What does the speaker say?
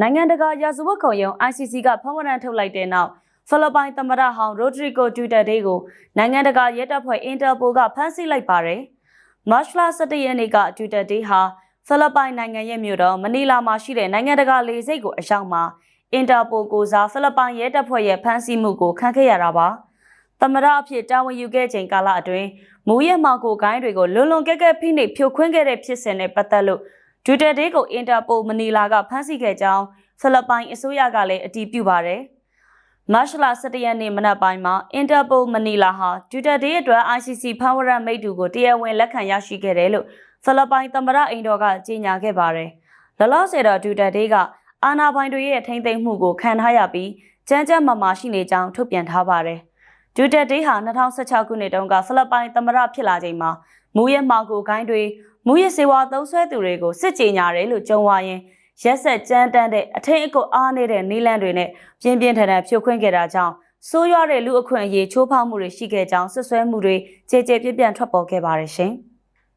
နိုင်ငံတကာရာဇဝတ်ခုံရုံး ICC ကဖမ်းဝရမ်းထုတ်လိုက်တဲ့နောက်ဖိလစ်ပိုင်သမ္မတဟောင်းရိုဒရီဂိုဒူတာတေးကိုနိုင်ငံတကာရဲတပ်ဖွဲ့အင်တာပိုကဖမ်းဆီးလိုက်ပါတယ်။မတ်လ17ရက်နေ့ကဒူတာတေးဟာဖိလစ်ပိုင်နိုင်ငံရဲ့မြို့တော်မနီလာမှာရှိတဲ့နိုင်ငံတကာလေဆိပ်ကိုအရောက်မှာအင်တာပိုကိုစားဖိလစ်ပိုင်ရဲတပ်ဖွဲ့ရဲ့ဖမ်းဆီးမှုကိုခံခဲ့ရတာပါ။သမ္မတအဖြစ်တာဝန်ယူခဲ့ချိန်ကာလအတွင်းမူရဲမောင်ကိုဂိုင်းတွေကိုလွန်လွန်ကဲကဲဖိနှိပ်ဖြိုခွင်းခဲ့တဲ့ဖြစ်စဉ်နဲ့ပတ်သက်လို့ ဒူတာတေးကိုအင်တာပိုမနီလာကဖမ်းဆီးခဲ့ကြောင်းဖိလစ်ပိုင်အစိုးရကလည်းအတည်ပြုပါတယ်။မတ်လ17ရက်နေ့မနက်ပိုင်းမှာအင်တာပိုမနီလာဟာဒူတာတေးအတွက် ICC ဖမ်းဝရမ်းမိတ္တူကိုတရားဝင်လက်ခံရရှိခဲ့တယ်လို့ဖိလစ်ပိုင်သမ္မတအိမ်တော်ကကြေညာခဲ့ပါတယ်။လောလောဆယ်တော့ဒူတာတေးကအာဏာပိုင်တွေရဲ့ထိမ့်သိမ်းမှုကိုခံထားရပြီးကြမ်းကြမ်းမာမာရှိနေကြောင်းထုတ်ပြန်ထားပါတယ်။ဒူတာတေးဟာ2016ခုနှစ်တုန်းကဖိလစ်ပိုင်သမ္မတဖြစ်လာချိန်မှာမူရဲမောင်ကိုဂိုင်းတွေ မူရဲစေဝါသုံးဆွဲသူတွေကိုစစ်ကြေညာတယ်လို့ကြုံဝါရင်ရက်ဆက်ကြမ်းတမ်းတဲ့အထင်အကွအားနေတဲ့နီလန်တွေနဲ့ပြင်းပြင်းထန်ထန်ဖြိုခွင်းခဲ့တာကြောင့်ဆိုးရွားတဲ့လူအခွင့်အရေးချိုးဖောက်မှုတွေရှိခဲ့ကြောင်းဆွဆွဲမှုတွေကြေကြေပြန့်ပြန့်ထွက်ပေါ်ခဲ့ပါတယ်ရှင်။